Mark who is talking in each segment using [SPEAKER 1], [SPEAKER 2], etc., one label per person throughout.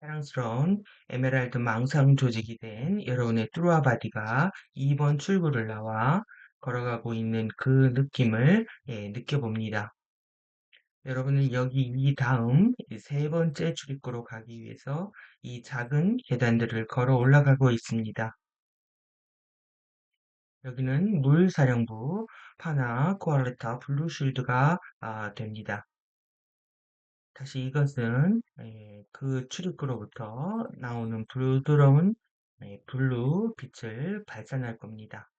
[SPEAKER 1] 사랑스러운 에메랄드 망상 조직이 된 여러분의 뚜루아 바디가 2번 출구를 나와 걸어가고 있는 그 느낌을 예, 느껴봅니다. 여러분은 여기 이 다음 세 번째 출입구로 가기 위해서 이 작은 계단들을 걸어 올라가고 있습니다. 여기는 물사령부 파나 코알레타 블루쉴드가 아, 됩니다. 다시 이것은 예, 그 출입구로부터 나오는 부드러운 예, 블루 빛을 발산할 겁니다.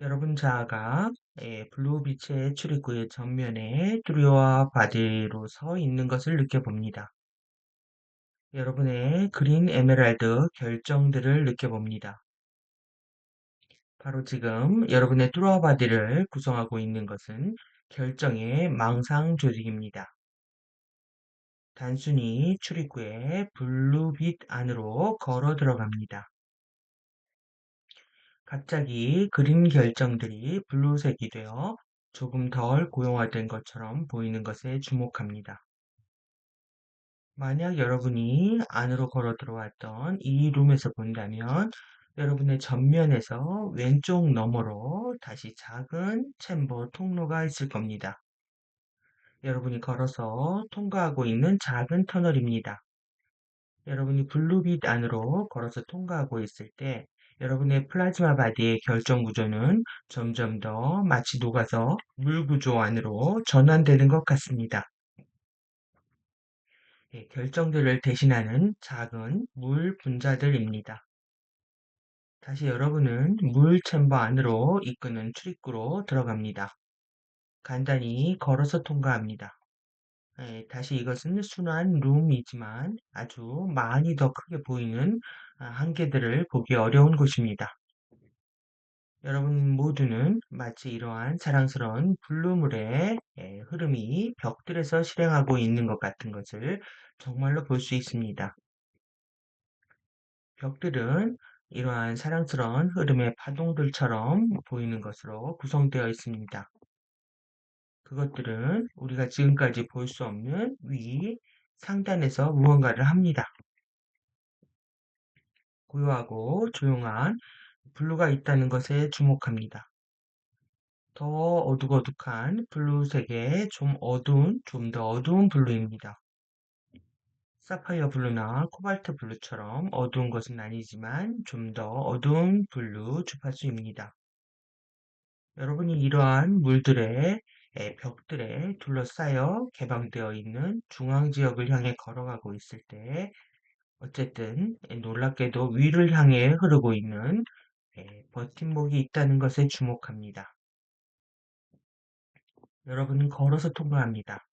[SPEAKER 1] 여러분 자아가 예, 블루 빛의 출입구의 전면에 뚜리와 바디로 서 있는 것을 느껴봅니다. 여러분의 그린 에메랄드 결정들을 느껴봅니다. 바로 지금 여러분의 뚜루와 바디를 구성하고 있는 것은 결정의 망상 조직입니다. 단순히 출입구에 블루빛 안으로 걸어 들어갑니다. 갑자기 그린 결정들이 블루색이 되어 조금 덜 고용화된 것처럼 보이는 것에 주목합니다. 만약 여러분이 안으로 걸어 들어왔던 이 룸에서 본다면 여러분의 전면에서 왼쪽 너머로 다시 작은 챔버 통로가 있을 겁니다. 여러분이 걸어서 통과하고 있는 작은 터널입니다. 여러분이 블루빛 안으로 걸어서 통과하고 있을 때 여러분의 플라즈마 바디의 결정 구조는 점점 더 마치 녹아서 물 구조 안으로 전환되는 것 같습니다. 예, 결정들을 대신하는 작은 물 분자들입니다. 다시 여러분은 물 챔버 안으로 이끄는 출입구로 들어갑니다. 간단히 걸어서 통과합니다. 예, 다시 이것은 순환 룸이지만 아주 많이 더 크게 보이는 아, 한계들을 보기 어려운 곳입니다. 여러분 모두는 마치 이러한 자랑스러운 블루물의 예, 흐름이 벽들에서 실행하고 있는 것 같은 것을 정말로 볼 수 있습니다. 벽들은 이러한 사랑스러운 흐름의 파동들처럼 보이는 것으로 구성되어 있습니다. 그것들은 우리가 지금까지 볼 수 없는 위 상단에서 무언가를 합니다. 고요하고 조용한 블루가 있다는 것에 주목합니다. 더 어둑어둑한 블루색의 좀 어두운, 좀 더 어두운 블루입니다. 사파이어 블루나 코발트 블루처럼 어두운 것은 아니지만 좀 더 어두운 블루 주파수입니다. 여러분이 이러한 물들의 에, 벽들에 둘러싸여 개방되어 있는 중앙 지역을 향해 걸어가고 있을 때 어쨌든 에, 놀랍게도 위를 향해 흐르고 있는 에, 버팀목이 있다는 것에 주목합니다. 여러분은 걸어서 통과합니다.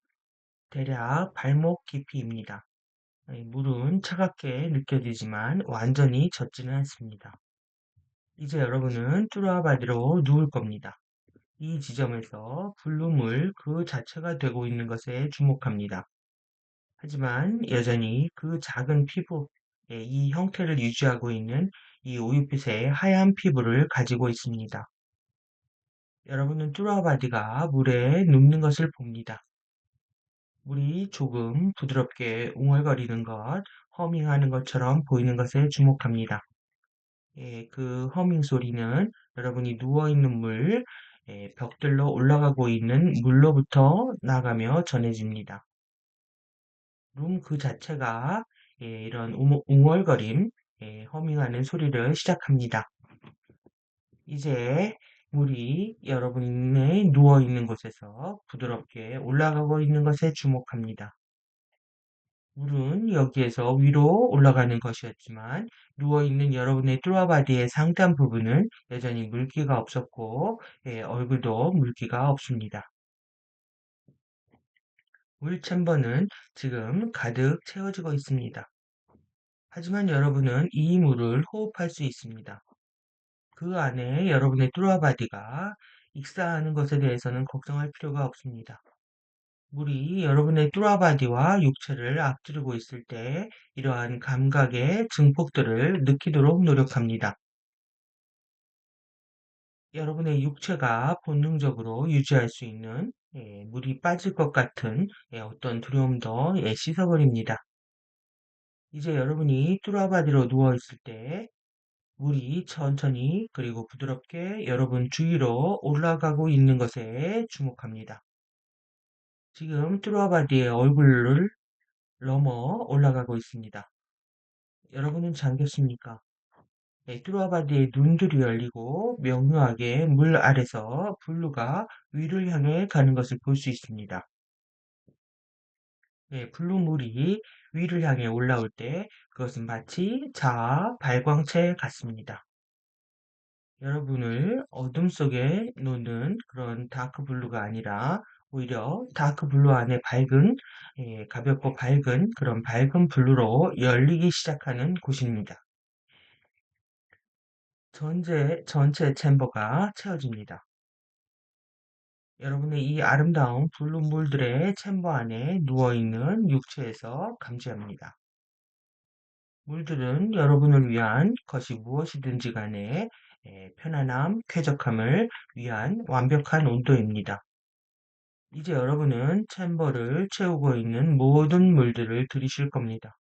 [SPEAKER 1] 대략 발목 깊이입니다. 에, 물은 차갑게 느껴지지만 완전히 젖지는 않습니다. 이제 여러분은 뚜루아바디로 누울 겁니다. 이 지점에서 블루물 그 자체가 되고 있는 것에 주목합니다. 하지만 여전히 그 작은 피부의 이 형태를 유지하고 있는 이 우유빛의 하얀 피부를 가지고 있습니다. 여러분은 뚜라바디가 물에 눕는 것을 봅니다. 물이 조금 부드럽게 웅얼거리는 것, 허밍하는 것처럼 보이는 것에 주목합니다. 예, 그 허밍 소리는 여러분이 누워있는 물, 예, 벽들로 올라가고 있는 물로부터 나가며 전해집니다. 룸 그 자체가 예, 이런 웅- 웅얼거림, 예, 허밍하는 소리를 시작합니다. 이제 물이 여러분의 누워있는 곳에서 부드럽게 올라가고 있는 것에 주목합니다. 물은 여기에서 위로 올라가는 것이었지만 누워있는 여러분의 뚜아바디의 상단 부분은 여전히 물기가 없었고 예, 얼굴도 물기가 없습니다. 물 챔버는 지금 가득 채워지고 있습니다. 하지만 여러분은 이 물을 호흡할 수 있습니다. 그 안에 여러분의 뚜아바디가 익사하는 것에 대해서는 걱정할 필요가 없습니다. 물이 여러분의 뚜라바디와 육체를 앞지르고 있을 때 이러한 감각의 증폭들을 느끼도록 노력합니다. 여러분의 육체가 본능적으로 유지할 수 있는 예, 물이 빠질 것 같은 예, 어떤 두려움도 예, 씻어버립니다. 이제 여러분이 뚜라바디로 누워 있을 때 물이 천천히 그리고 부드럽게 여러분 주위로 올라가고 있는 것에 주목합니다. 지금 뚜라바디의 얼굴을 넘어 올라가고 있습니다. 여러분은 잠겼습니까? 네, 뚜라바디의 눈들이 열리고 명료하게 물 아래서 블루가 위를 향해 가는 것을 볼 수 있습니다. 네, 블루물이 위를 향해 올라올 때 그것은 마치 자아 발광체 같습니다. 여러분을 어둠 속에 놓는 그런 다크 블루가 아니라 오히려 다크 블루 안에 밝은 예, 가볍고 밝은 그런 밝은 블루로 열리기 시작하는 곳입니다. 전체 전체 챔버가 채워집니다. 여러분의 이 아름다운 블루물들의 챔버 안에 누워있는 육체에서 감지합니다. 물들은 여러분을 위한 것이 무엇이든지 간에 예, 편안함, 쾌적함을 위한 완벽한 온도입니다. 이제 여러분은 챔버를 채우고 있는 모든 물들을 들이실 겁니다.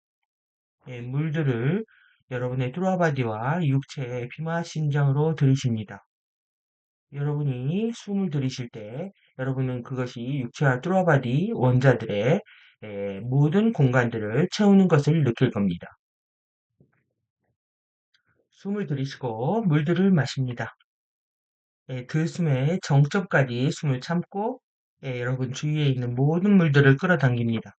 [SPEAKER 1] 예, 물들을 여러분의 뚜라바디와 육체의 피마 심장으로 들이십니다. 여러분이 숨을 들이실 때 여러분은 그것이 육체와 뚜라바디 원자들의 예, 모든 공간들을 채우는 것을 느낄 겁니다. 숨을 들이쉬고 물들을 마십니다. 예, 들숨의 정점까지 숨을 참고 예, 여러분 주위에 있는 모든 물들을 끌어당깁니다.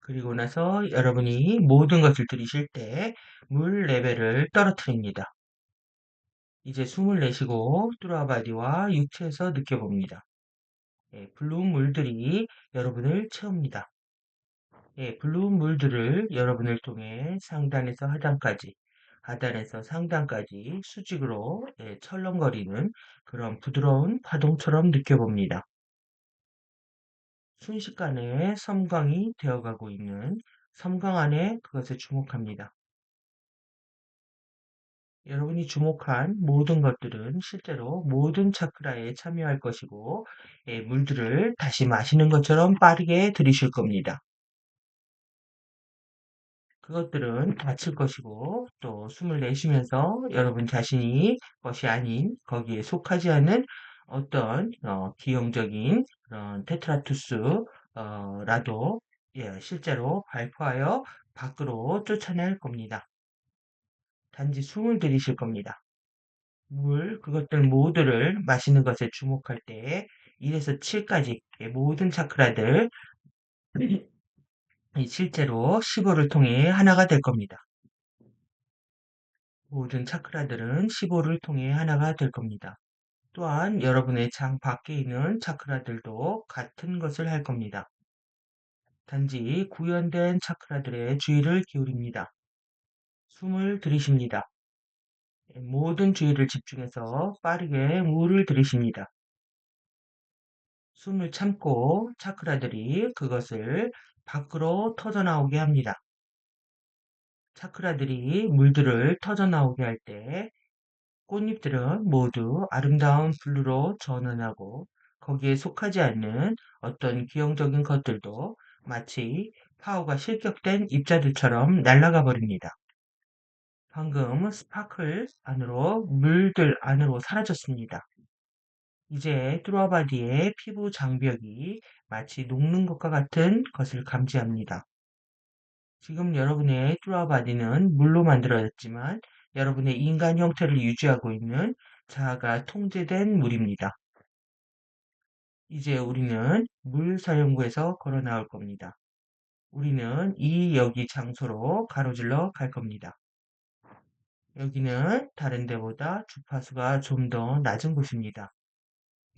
[SPEAKER 1] 그리고 나서 여러분이 모든 것을 들이실 때 물 레벨을 떨어뜨립니다. 이제 숨을 내쉬고 뚜라바디와 육체에서 느껴봅니다. 예, 블루 물들이 여러분을 채웁니다. 예, 블루 물들을 여러분을 통해 상단에서 하단까지, 하단에서 상단까지 수직으로 예, 철렁거리는 그런 부드러운 파동처럼 느껴봅니다. 순식간에 섬광이 되어가고 있는 섬광 안에 그것에 주목합니다. 여러분이 주목한 모든 것들은 실제로 모든 차크라에 참여할 것이고 예, 물들을 다시 마시는 것처럼 빠르게 들이실 겁니다. 그것들은 닫힐 것이고 또 숨을 내쉬면서 여러분 자신이 것이 아닌 거기에 속하지 않은 어떤 어, 기형적인 그런 테트라투스라도 예, 실제로 발포하여 밖으로 쫓아낼 겁니다. 단지 숨을 들이실 겁니다. 물, 그것들 모두를 마시는 것에 주목할 때 1에서 7까지 모든 차크라들 실제로 15를 통해 하나가 될 겁니다. 모든 차크라들은 15를 통해 하나가 될 겁니다. 또한 여러분의 장 밖에 있는 차크라들도 같은 것을 할 겁니다. 단지 구현된 차크라들의 주의를 기울입니다. 숨을 들이십니다. 모든 주의를 집중해서 빠르게 물을 들이십니다. 숨을 참고 차크라들이 그것을 밖으로 터져나오게 합니다. 차크라들이 물들을 터져나오게 할 때 꽃잎들은 모두 아름다운 블루로 전환하고 거기에 속하지 않는 어떤 기형적인 것들도 마치 파워가 실격된 입자들처럼 날아가 버립니다. 방금 스파클 안으로 물들 안으로 사라졌습니다. 이제 뚜라바디의 피부 장벽이 마치 녹는 것과 같은 것을 감지합니다. 지금 여러분의 뚜라바디는 물로 만들어졌지만 여러분의 인간 형태를 유지하고 있는 자아가 통제된 물입니다. 이제 우리는 물 사용구에서 걸어 나올 겁니다. 우리는 이 여기 장소로 가로질러 갈 겁니다. 여기는 다른 데보다 주파수가 좀 더 낮은 곳입니다.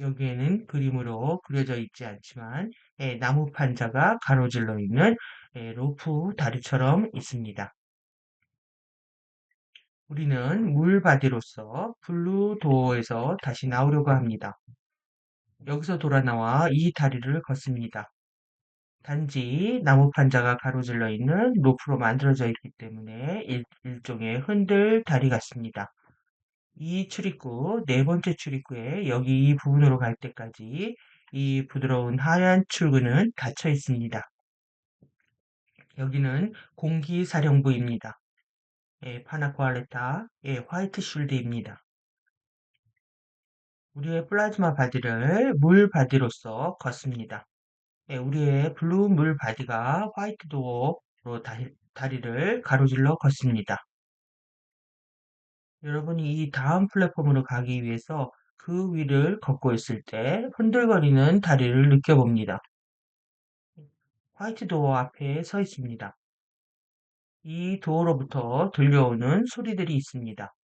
[SPEAKER 1] 여기에는 그림으로 그려져 있지 않지만 예, 나무 판자가 가로질러 있는 예, 로프 다리처럼 있습니다. 우리는 물바디로서 블루도어에서 다시 나오려고 합니다. 여기서 돌아 나와 이 다리를 걷습니다. 단지 나무 판자가 가로질러 있는 로프로 만들어져 있기 때문에 일, 일종의 흔들 다리 같습니다. 이 출입구, 네 번째 출입구에 여기 이 부분으로 갈 때까지 이 부드러운 하얀 출구는 닫혀 있습니다. 여기는 공기사령부입니다. 예, 파나코알레타, 예, 화이트 슐드입니다. 우리의 플라즈마 바디를 물 바디로서 걷습니다. 예, 우리의 블루 물 바디가 화이트 도어로 다리, 다리 를 가로질러 걷습니다. 여러분이 이 다음 플랫폼으로 가기 위해서 그 위를 걷고 있을 때 흔들거리는 다리를 느껴봅니다. 화이트 도어 앞에 서 있습니다. 이 도어로부터 들려오는 소리들이 있습니다.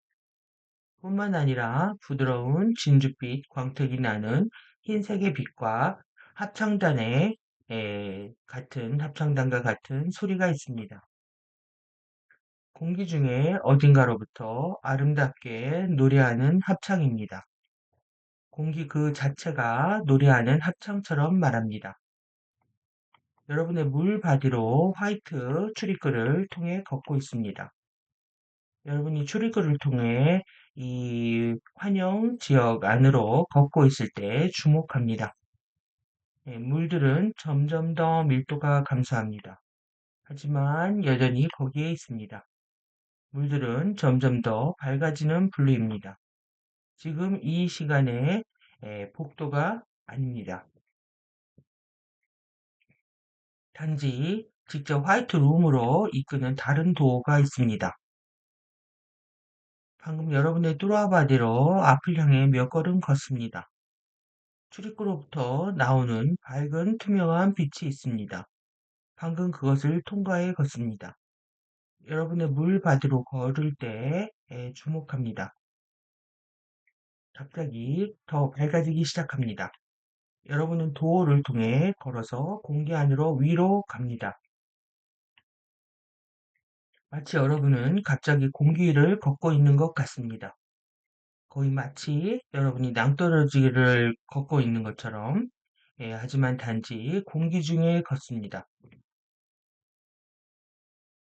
[SPEAKER 1] 뿐만 아니라 부드러운 진주빛 광택이 나는 흰색의 빛과 합창단의 에, 같은 합창단과 같은 소리가 있습니다. 공기 중에 어딘가로부터 아름답게 노래하는 합창입니다. 공기 그 자체가 노래하는 합창처럼 말합니다. 여러분의 물 바디로 화이트 출입구를 통해 걷고 있습니다. 여러분이 출입구를 통해 이 환영 지역 안으로 걷고 있을 때 주목합니다. 예, 물들은 점점 더 밀도가 감소합니다. 하지만 여전히 거기에 있습니다. 물들은 점점 더 밝아지는 블루입니다. 지금 이 시간에 예, 복도가 아닙니다. 단지 직접 화이트 룸으로 이끄는 다른 도어가 있습니다. 방금 여러분의 뚜라바디로 앞을 향해 몇 걸음 걷습니다. 출입구로부터 나오는 밝은 투명한 빛이 있습니다. 방금 그것을 통과해 걷습니다. 여러분의 물 바디로 걸을 때 주목합니다. 갑자기 더 밝아지기 시작합니다. 여러분은 도어를 통해 걸어서 공기 안으로 위로 갑니다. 마치 여러분은 갑자기 공기를 걷고 있는 것 같습니다. 거의 마치 여러분이 낭떠러지를 걷고 있는 것처럼 예, 하지만 단지 공기 중에 걷습니다.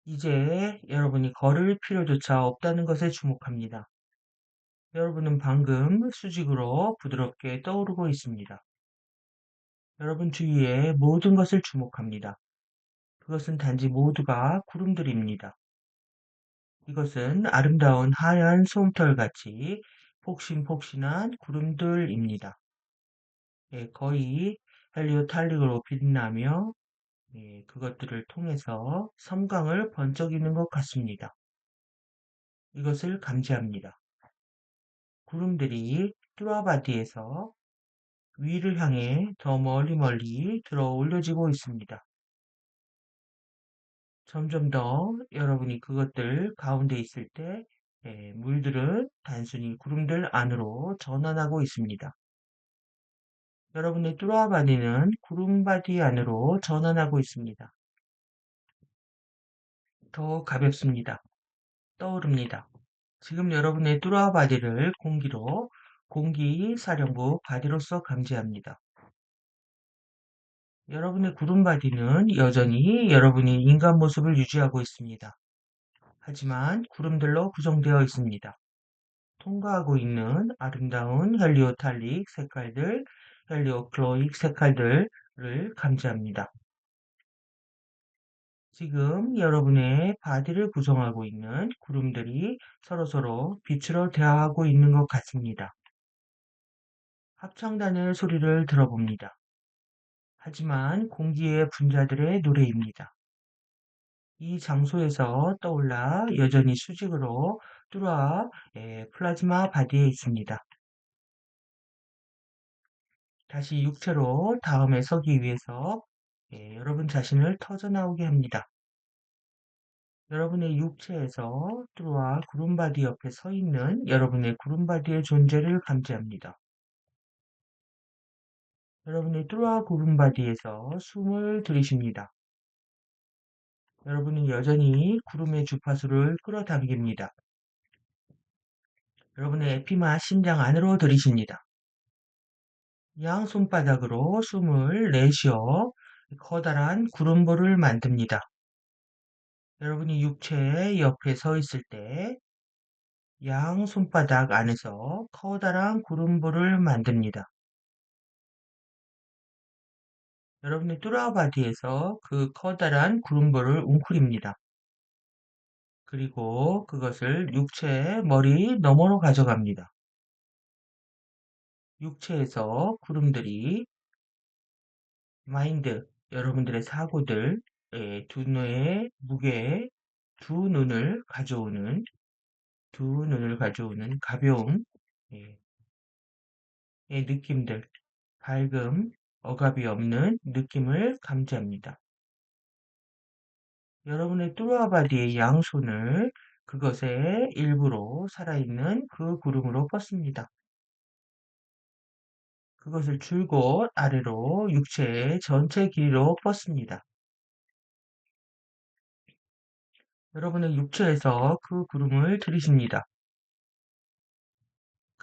[SPEAKER 1] 이제 여러분이 걸을 필요조차 없다는 것에 주목합니다. 여러분은 방금 수직으로 부드럽게 떠오르고 있습니다. 여러분 주위에 모든 것을 주목합니다. 그것은 단지 모두가 구름들입니다. 이것은 아름다운 하얀 솜털 같이 폭신폭신한 구름들입니다. 예, 거의 헬리오탈릭으로 빛나며 예, 그것들을 통해서 섬광을 번쩍이는 것 같습니다. 이것을 감지합니다. 구름들이 뚜라바디에서 위를 향해 더 멀리 멀리 들어 올려지고 있습니다. 점점 더 여러분이 그것들 가운데 있을 때 예, 물들은 단순히 구름들 안으로 전환하고 있습니다. 여러분의 뚜라 바디는 구름 바디 안으로 전환하고 있습니다. 더 가볍습니다. 떠오릅니다. 지금 여러분의 뚜라 바디를 공기로 공기 사령부 바디로서 감지합니다. 여러분의 구름 바디는 여전히 여러분이 인간 모습을 유지하고 있습니다. 하지만 구름들로 구성되어 있습니다. 통과하고 있는 아름다운 헬리오탈릭 색깔들, 헬리오클로익 색깔들을 감지합니다. 지금 여러분의 바디를 구성하고 있는 구름들이 서로서로 빛으로 대화하고 있는 것 같습니다. 합창단의 소리를 들어봅니다. 하지만 공기의 분자들의 노래입니다. 이 장소에서 떠올라 여전히 수직으로 뚫어 플라즈마 바디에 있습니다. 다시 육체로 다음에 서기 위해서 예, 여러분 자신을 터져나오게 합니다. 여러분의 육체에서 뚜루와 구름바디 옆에 서 있는 여러분의 구름바디의 존재를 감지합니다. 여러분의 뚜루와 구름바디에서 숨을 들이쉽니다. 여러분은 여전히 구름의 주파수를 끌어당깁니다. 여러분의 에피마 심장 안으로 들이쉽니다. 양 손바닥으로 숨을 내쉬어 커다란 구름볼을 만듭니다. 여러분이 육체 옆에 서 있을 때 양 손바닥 안에서 커다란 구름볼을 만듭니다. 여러분의 뚜라와 바디에서 그 커다란 구름볼을 웅크립니다. 그리고 그것을 육체의 머리 너머로 가져갑니다. 육체에서 구름들이 마인드, 여러분들의 사고들, 예, 두 눈의 무게, 두 눈을 가져오는, 두 눈을 가져오는 가벼움, 예, 의 느낌들, 밝음, 억압이 없는 느낌을 감지합니다. 여러분의 뚜루아 바디의 양손을 그것의 일부로 살아있는 그 구름으로 뻗습니다. 그것을 줄곧 아래로 육체의 전체 길이로 뻗습니다. 여러분의 육체에서 그 구름을 들이십니다.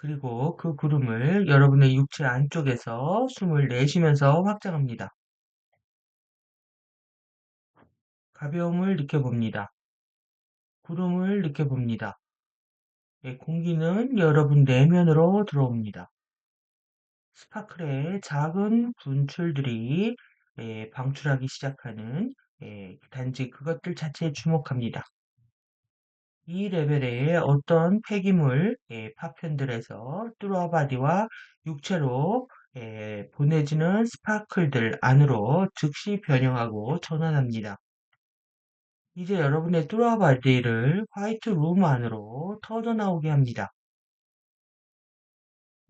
[SPEAKER 1] 그리고 그 구름을 여러분의 육체 안쪽에서 숨을 내쉬면서 확장합니다. 가벼움을 느껴봅니다. 구름을 느껴봅니다. 예, 공기는 여러분 내면으로 들어옵니다. 스파클의 작은 분출들이 예, 방출하기 시작하는 예, 단지 그것들 자체에 주목합니다. 이 레벨의 어떤 폐기물 예, 파편들에서 뚜러바디와 육체로 예, 보내지는 스파클들 안으로 즉시 변형하고 전환합니다. 이제 여러분의 뚜러바디를 화이트 룸 안으로 터져나오게 합니다.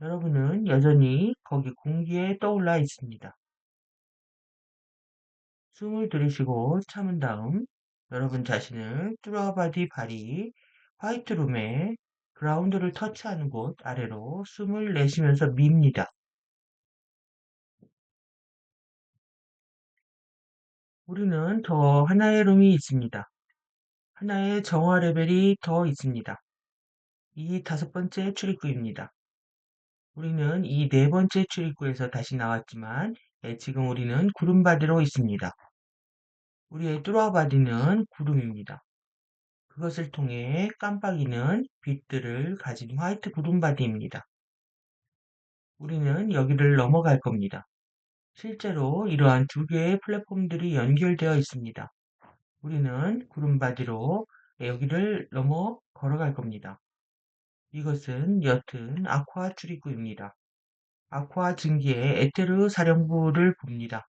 [SPEAKER 1] 여러분은 여전히 거기 공기에 떠올라 있습니다. 숨을 들이쉬고 참은 다음 여러분 자신을 뚜러바디 발이 화이트룸의 그라운드를 터치하는 곳 아래로 숨을 내쉬면서 밉니다. 우리는 더 하나의 룸이 있습니다. 하나의 정화 레벨이 더 있습니다. 이 다섯 번째 출입구입니다. 우리는 이 네 번째 출입구에서 다시 나왔지만 예, 지금 우리는 구름바디로 있습니다. 우리의 뚜라바디는 구름입니다. 그것을 통해 깜빡이는 빛들을 가진 화이트 구름바디입니다. 우리는 여기를 넘어갈 겁니다. 실제로 이러한 두 개의 플랫폼들이 연결되어 있습니다. 우리는 구름바디로 여기를 넘어 걸어갈 겁니다. 이것은 옅은 아쿠아 출입구입니다. 아쿠아 증기의 에테르 사령부를 봅니다.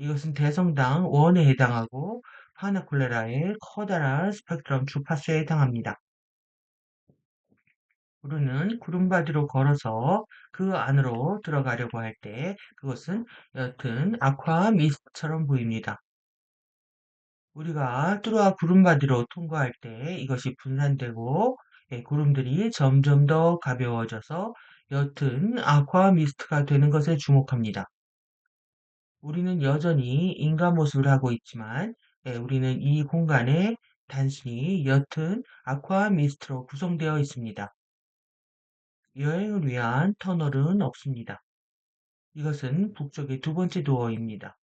[SPEAKER 1] 이것은 대성당 원에 해당하고 파나콜레라의 커다란 스펙트럼 주파수에 해당합니다. 우리는 구름바디로 걸어서 그 안으로 들어가려고 할 때 그것은 옅은 아쿠아 미스트처럼 보입니다. 우리가 뚜루아 구름바디로 통과할 때 이것이 분산되고 예, 구름들이 점점 더 가벼워져서 옅은 아쿠아 미스트가 되는 것에 주목합니다. 우리는 여전히 인간 모습을 하고 있지만 예, 우리는 이 공간에 단순히 옅은 아쿠아 미스트로 구성되어 있습니다. 여행을 위한 터널은 없습니다. 이것은 북쪽의 두 번째 도어입니다.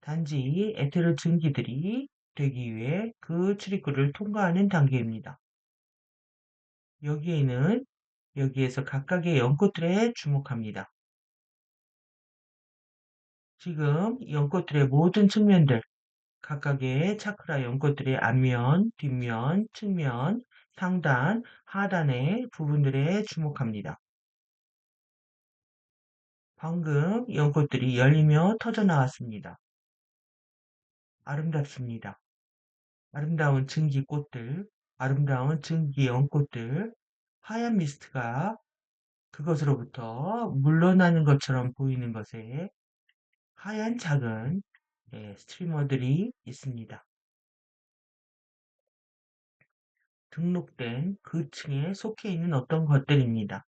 [SPEAKER 1] 단지 에테르 증기들이 되기 위해 그 출입구를 통과하는 단계입니다. 여기에는 여기에서 각각의 연꽃들에 주목합니다. 지금 연꽃들의 모든 측면들, 각각의 차크라 연꽃들의 앞면, 뒷면, 측면, 상단, 하단의 부분들에 주목합니다. 방금 연꽃들이 열리며 터져 나왔습니다. 아름답습니다. 아름다운 증기꽃들, 아름다운 증기 연꽃들, 하얀 미스트가 그것으로부터 물러나는 것처럼 보이는 것에 하얀 작은 예, 스트리머들이 있습니다. 등록된 그 층에 속해 있는 어떤 것들입니다.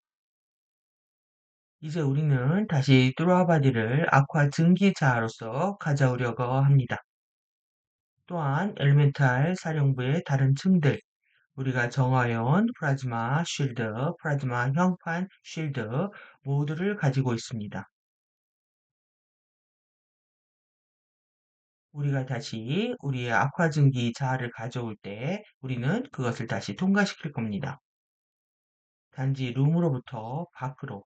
[SPEAKER 1] 이제 우리는 다시 뚜라바디를 아쿠아 증기자로서 가져오려고 합니다. 또한 엘멘탈 사령부의 다른 층들, 우리가 정화연, 프라즈마 쉴드, 프라즈마 형판 쉴드 모두를 가지고 있습니다. 우리가 다시 우리의 아쿠아 증기 자아를 가져올 때 우리는 그것을 다시 통과시킬 겁니다. 단지 룸으로부터 밖으로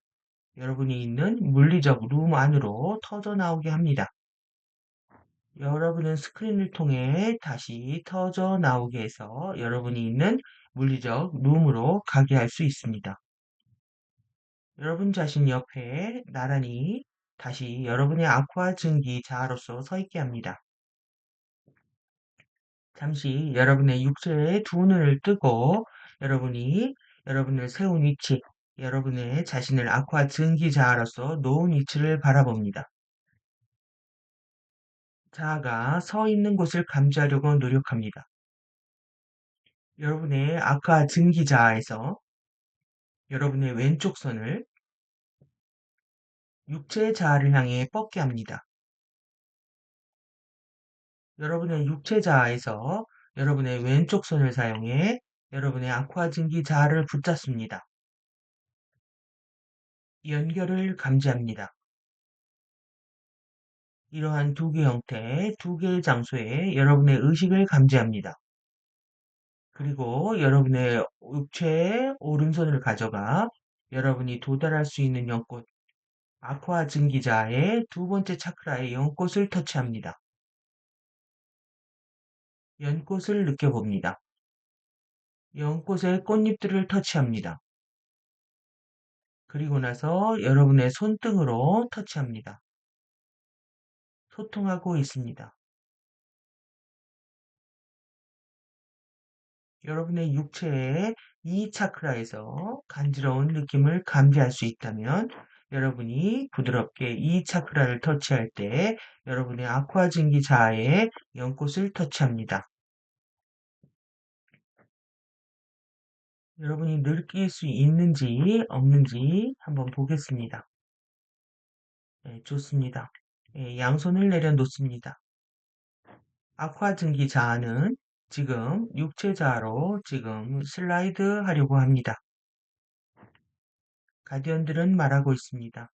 [SPEAKER 1] 여러분이 있는 물리적 룸 안으로 터져 나오게 합니다. 여러분은 스크린을 통해 다시 터져 나오게 해서 여러분이 있는 물리적 룸으로 가게 할 수 있습니다. 여러분 자신 옆에 나란히 다시 여러분의 아쿠아 증기 자아로서 서 있게 합니다. 잠시 여러분의 육체의 두 눈을 뜨고 여러분이 여러분을 세운 위치, 여러분의 자신을 아쿠아 증기 자아로서 놓은 위치를 바라봅니다. 자아가 서 있는 곳을 감지하려고 노력합니다. 여러분의 아쿠아 증기 자아에서 여러분의 왼쪽 손을 육체 자아를 향해 뻗게 합니다. 여러분의 육체 자아에서 여러분의 왼쪽 손을 사용해 여러분의 아쿠아 증기 자아를 붙잡습니다. 연결을 감지합니다. 이러한 두 개 형태, 두 개의 장소에 여러분의 의식을 감지합니다. 그리고 여러분의 육체의 오른손을 가져가 여러분이 도달할 수 있는 연꽃, 아쿠아 증기자의 두 번째 차크라의 연꽃을 터치합니다. 연꽃을 느껴봅니다. 연꽃의 꽃잎들을 터치합니다. 그리고 나서 여러분의 손등으로 터치합니다. 소통하고 있습니다. 여러분의 육체의 이 차크라에서 간지러운 느낌을 감지할 수 있다면 여러분이 부드럽게 이 차크라를 터치할 때 여러분의 아쿠아진기 자아의 연꽃을 터치합니다. 여러분이 느낄 수 있는지 없는지 한번 보겠습니다. 네, 좋습니다. 네, 양손을 내려놓습니다. 아쿠아 증기 자아는 지금 육체 자아로 지금 슬라이드 하려고 합니다. 가디언들은 말하고 있습니다.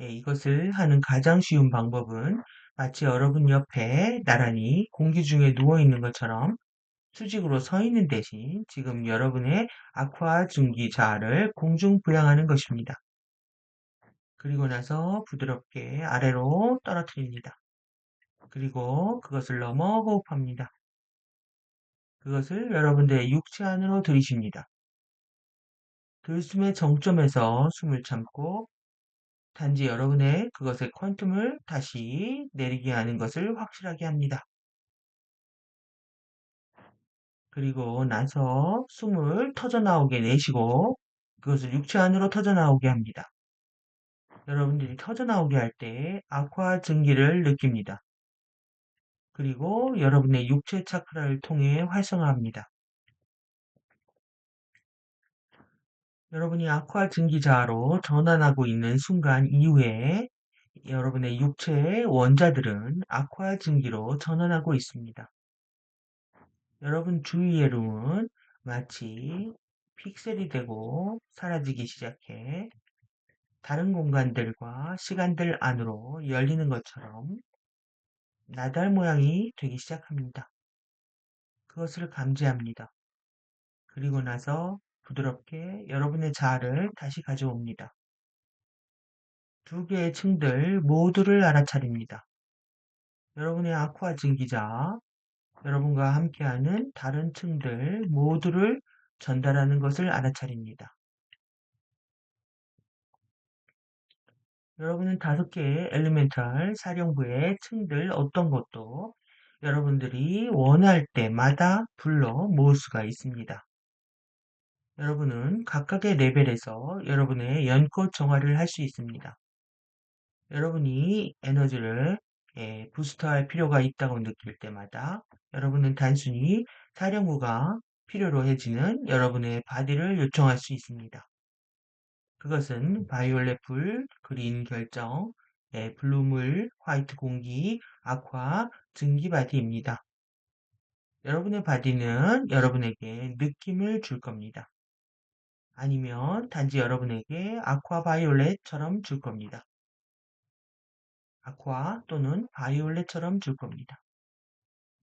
[SPEAKER 1] 예, 이것을 하는 가장 쉬운 방법은 마치 여러분 옆에 나란히 공기 중에 누워 있는 것처럼 수직으로 서 있는 대신 지금 여러분의 아쿠아 증기 자아를 공중 부양하는 것입니다. 그리고 나서 부드럽게 아래로 떨어뜨립니다. 그리고 그것을 넘어 호흡합니다. 그것을 여러분들의 육체 안으로 들이십니다. 들숨의 정점에서 숨을 참고 단지 여러분의 그것의 퀀텀을 다시 내리게 하는 것을 확실하게 합니다. 그리고 나서 숨을 터져나오게 내쉬고 그것을 육체 안으로 터져나오게 합니다. 여러분들이 터져나오게 할때 아쿠아 증기를 느낍니다. 그리고 여러분의 육체 차크라를 통해 활성화합니다. 여러분이 아쿠아 증기자로 전환하고 있는 순간 이후에 여러분의 육체의 원자들은 아쿠아 증기로 전환하고 있습니다. 여러분 주위의 룸은 마치 픽셀이 되고 사라지기 시작해 다른 공간들과 시간들 안으로 열리는 것처럼 나달 모양이 되기 시작합니다. 그것을 감지합니다. 그리고 나서 부드럽게 여러분의 자아를 다시 가져옵니다. 두 개의 층들 모두를 알아차립니다. 여러분의 아쿠아 증기자, 여러분과 함께하는 다른 층들 모두를 전달하는 것을 알아차립니다. 여러분은 다섯 개의 엘리멘탈 사령부의 층들 어떤 것도 여러분들이 원할 때마다 불러 모을 수가 있습니다. 여러분은 각각의 레벨에서 여러분의 연꽃 정화를 할 수 있습니다. 여러분이 에너지를 예, 부스터할 필요가 있다고 느낄 때마다 여러분은 단순히 사령부가 필요로 해지는 여러분의 바디를 요청할 수 있습니다. 그것은 바이올렛 불, 그린 결정, 예, 블루물, 화이트 공기, 아쿠아, 증기 바디입니다. 여러분의 바디는 여러분에게 느낌을 줄 겁니다. 아니면 단지 여러분에게 아쿠아 바이올렛처럼 줄 겁니다. 아쿠아 또는 바이올렛처럼 줄 겁니다.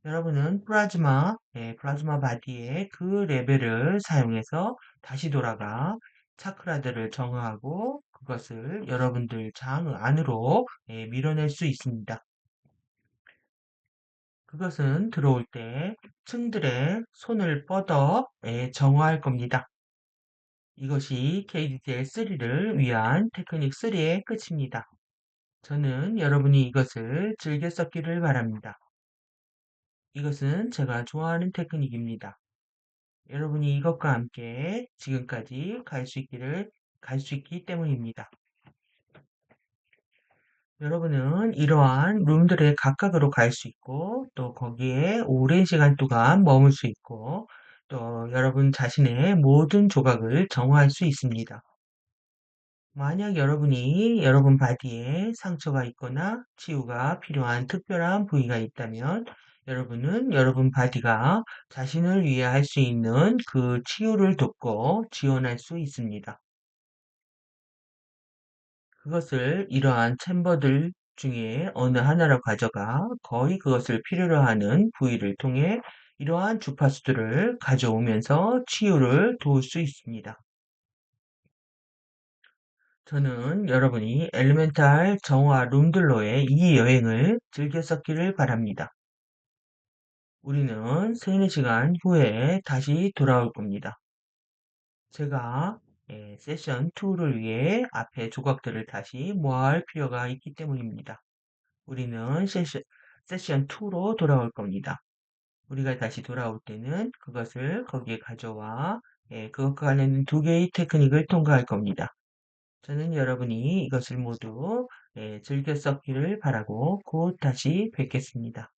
[SPEAKER 1] 여러분은 플라즈마, 네, 플라즈마 바디의 그 레벨을 사용해서 다시 돌아가 차크라들을 정화하고 그것을 여러분들 장 안으로 예, 밀어낼 수 있습니다. 그것은 들어올 때 층들의 손을 뻗어 예, 정화할 겁니다. 이것이 KDDL3를 위한 테크닉 3의 끝입니다. 저는 여러분이 이것을 즐겨 썼기를 바랍니다. 이것은 제가 좋아하는 테크닉입니다. 여러분이 이것과 함께 지금까지 갈 수 있기를 갈 수 있기 때문입니다. 여러분은 이러한 룸들의 각각으로 갈 수 있고 또 거기에 오랜 시간 동안 머물 수 있고 또 여러분 자신의 모든 조각을 정화할 수 있습니다. 만약 여러분이 여러분 바디에 상처가 있거나 치유가 필요한 특별한 부위가 있다면 여러분은 여러분 바디가 자신을 위해 할 수 있는 그 치유를 돕고 지원할 수 있습니다. 그것을 이러한 챔버들 중에 어느 하나로 가져가 거의 그것을 필요로 하는 부위를 통해 이러한 주파수들을 가져오면서 치유를 도울 수 있습니다. 저는 여러분이 엘멘탈 정화 룸들로의 이 여행을 즐겼었기를 바랍니다. 우리는 3, 4시간 후에 다시 돌아올 겁니다. 제가 예, 세션 2를 위해 앞에 조각들을 다시 모아할 필요가 있기 때문입니다. 우리는 세션, 세션 2로 돌아올 겁니다. 우리가 다시 돌아올 때는 그것을 거기에 가져와 예, 그것과 관련된 두 개의 테크닉을 통과할 겁니다. 저는 여러분이 이것을 모두 예, 즐겨 썼기를 바라고 곧 다시 뵙겠습니다.